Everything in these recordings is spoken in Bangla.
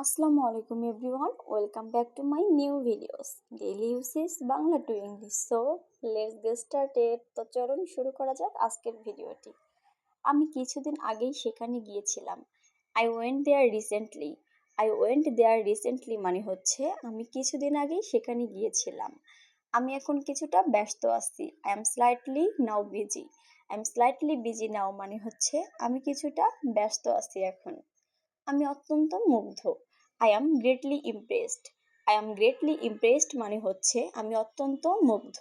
আসসালামু আলাইকুম everyone, welcome back to my new videos. Daily uses Bangla to English. So, let's get started. তো চলুন শুরু করা যাক আজকের ভিডিওটি। আমি কিছুদিন আগেই সেখানে গিয়েছিলাম। I went there recently I went there recently মানে হচ্ছে আমি কিছুদিন আগেই সেখানে গিয়েছিলাম। আমি এখন কিছুটা ব্যস্ত আছি। I am slightly now busy I am slightly busy now মানে হচ্ছে আমি কিছুটা ব্যস্ত আছি এখন। আমি অত্যন্ত মুগ্ধ। I am greatly impressed I am greatly impressed মানে হচ্ছে আমি অত্যন্ত মুগ্ধ।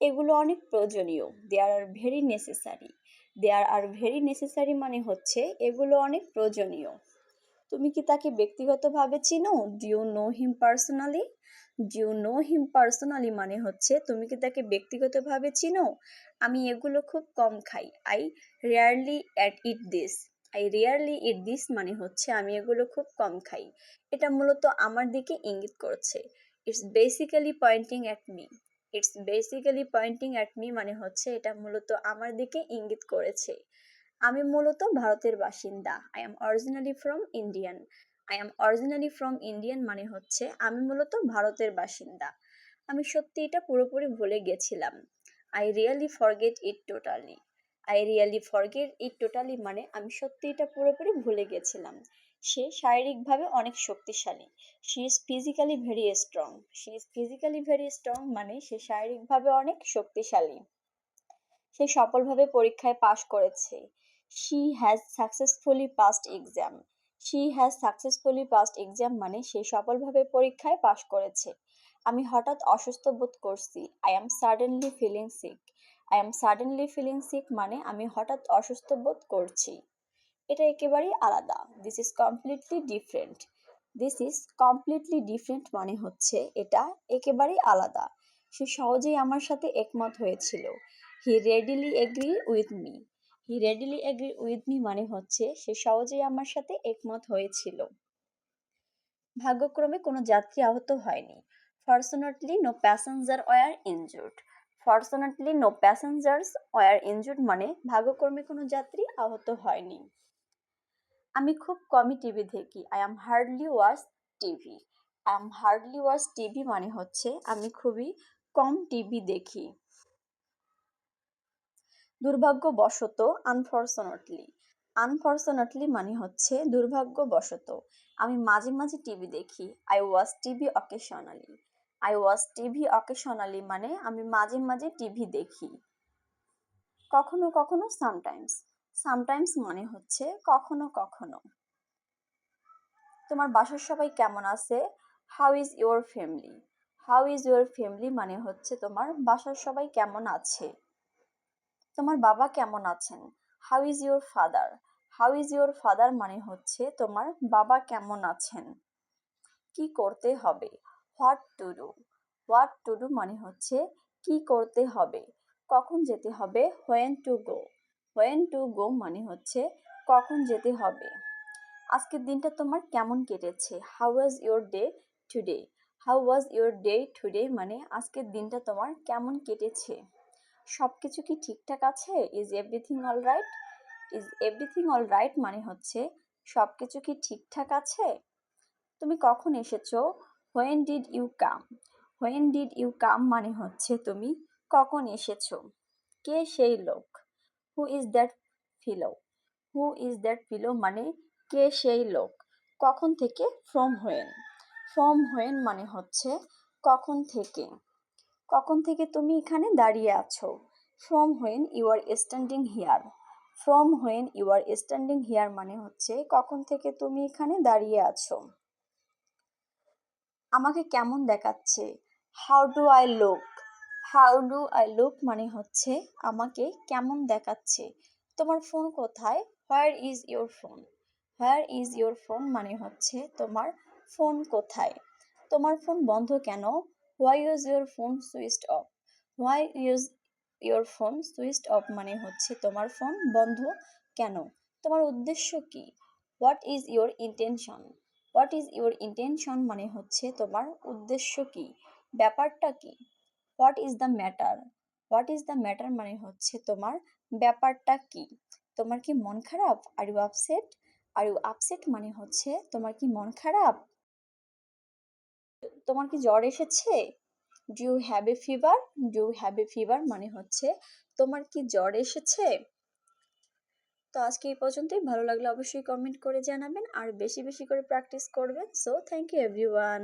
এগুলো অনেক প্রয়োজনীয়। There are very necessary there are very necessary মানে হচ্ছে এগুলো অনেক প্রয়োজনীয়। তুমি কি তাকে ব্যক্তিগতভাবে চিনো? Do you know him personally do you know him personally মানে হচ্ছে তুমি কি তাকে ব্যক্তিগতভাবে চিনো? আমি এগুলো খুব কম খাই। I rarely at eat this I rarely eat this মানে হচ্ছে আমি এগুলো খুব কম খাই। এটা মূলত আমার দিকে ইঙ্গিত করছে। It's basically pointing at me it's basically pointing at me মানে হচ্ছে এটা মূলত আমার দিকে ইঙ্গিত করেছে। আমি মূলত ভারতের বাসিন্দা। I am originally from Indian I am originally from Indian মানে হচ্ছে আমি মূলত ভারতের বাসিন্দা। আমি সত্যি এটা পুরোপুরি ভুলে গেছিলাম। I really forget it totally I really forget it totally মানে আমি সত্যি এটা পুরোপুরি ভুলে গেছিলাম। সে শারীরিকভাবে অনেক শক্তিশালী। She is physically very strong she is physically very strong মানে সে শারীরিকভাবে অনেক শক্তিশালী। সে সফলভাবে পরীক্ষায় পাশ করেছে। She has successfully passed exam she has successfully passed exam মানে সে সফলভাবে পরীক্ষায় পাশ করেছে। আমি হঠাৎ অসুস্থ বোধ করছি। I am suddenly feeling sick I am suddenly feeling sick মানে আমি হঠাৎ অসুস্থ বোধ করছি। এটা একেবারেই আলাদা। This is completely different this is completely different মানে হচ্ছে এটা একেবারেই আলাদা। সে সহজেই আমার সাথে একমত হয়েছিল। He readily agree with me he readily agree with me মানে হচ্ছে সে সহজেই আমার সাথে একমত হয়েছিল। ভাগ্যক্রমে কোনো যাত্রী আহত হয়নি। Fortunately no passenger were injured fortunately no passengers were injured মানে ভাগ্যক্রমে কোনো যাত্রী আহত হয়নি। আমি খুব কমই টিভি দেখি। I am hardly watch TV I am hardly watch TV মানে হচ্ছে আমি খুবই কম টিভি দেখি। দুর্ভাগ্যবশত আনফর্চুনেটলি আনফর্চুনেটলি মানে হচ্ছে দুর্ভাগ্যবশত। আমি মাঝে মাঝে টিভি দেখি। I watch TV occasionally I watch TV occasionally মানে আমি মাঝে মাঝে টিভি দেখি। কখনো কখনো সামটাইমস সামটাইমস মানে হচ্ছে কখনো কখনো। তোমার বাসার সবাই কেমন আছে? How is your family how is your family মানে হচ্ছে তোমার বাসার সবাই কেমন আছে? তোমার বাবা কেমন আছেন? How is your father how is your father মানে হচ্ছে তোমার বাবা কেমন আছেন? কি করতে হবে? What to do what to do মানে হচ্ছে কি করতে হবে? কখন যেতে হবে? When to go when to go মানে হচ্ছে কখন যেতে হবে? আজকের দিনটা তোমার কেমন কেটেছে? How was your day today how was your day today মানে আজকের দিনটা তোমার কেমন কেটেছে? সব কিছু কি ঠিকঠাক আছে? Is everything all right is everything all right মানে হচ্ছে সব কিছু কি ঠিকঠাক আছে? তুমি কখন এসেছ? When did you come when did you come মানে হচ্ছে তুমি কখন এসেছ? কে সেই লোক? Who is that fellow who is that fellow মানে কে সেই লোক? কখন থেকে? ফ্রম হোয়েন ফ্রম হোয়েন মানে হচ্ছে কখন থেকে? কখন থেকে তুমি এখানে দাঁড়িয়ে আছো? From when you are standing here from when you are standing here মানে হচ্ছে কখন থেকে তুমি এখানে দাঁড়িয়ে আছো? আমাকে কেমন দেখাচ্ছে? How do I look how do I look মানে হচ্ছে আমাকে কেমন দেখাচ্ছে? তোমার ফোন কোথায়? Where is your phone where is your phone মানে হচ্ছে তোমার ফোন কোথায়? তোমার ফোন বন্ধ কেন? Why is your phone switched off why is your phone switched off মানে হচ্ছে তোমার ফোন বন্ধ কেন? তোমার উদ্দেশ্য কি? What is your intention what is your intention মানে হচ্ছে তোমার? উদ্দেশ্য কি? ব্যাপারটা কি? What is the matter what is the matter মানে হচ্ছে তোমার? ব্যাপারটা কি? তোমার কি মন খারাপ? Are you upset are you upset মানে হচ্ছে? তোমার কি মন খারাপ? তোমার কি জ্বর এসেছে? Do have a fever do have a fever মানে হচ্ছে? তোমার কি জ্বর এসেছে? তো আজকে এই পর্যন্তই। ভালো লাগলে অবশ্যই কমেন্ট করে জানাবেন আর বেশি বেশি করে প্র্যাকটিস করবেন। So thank you everyone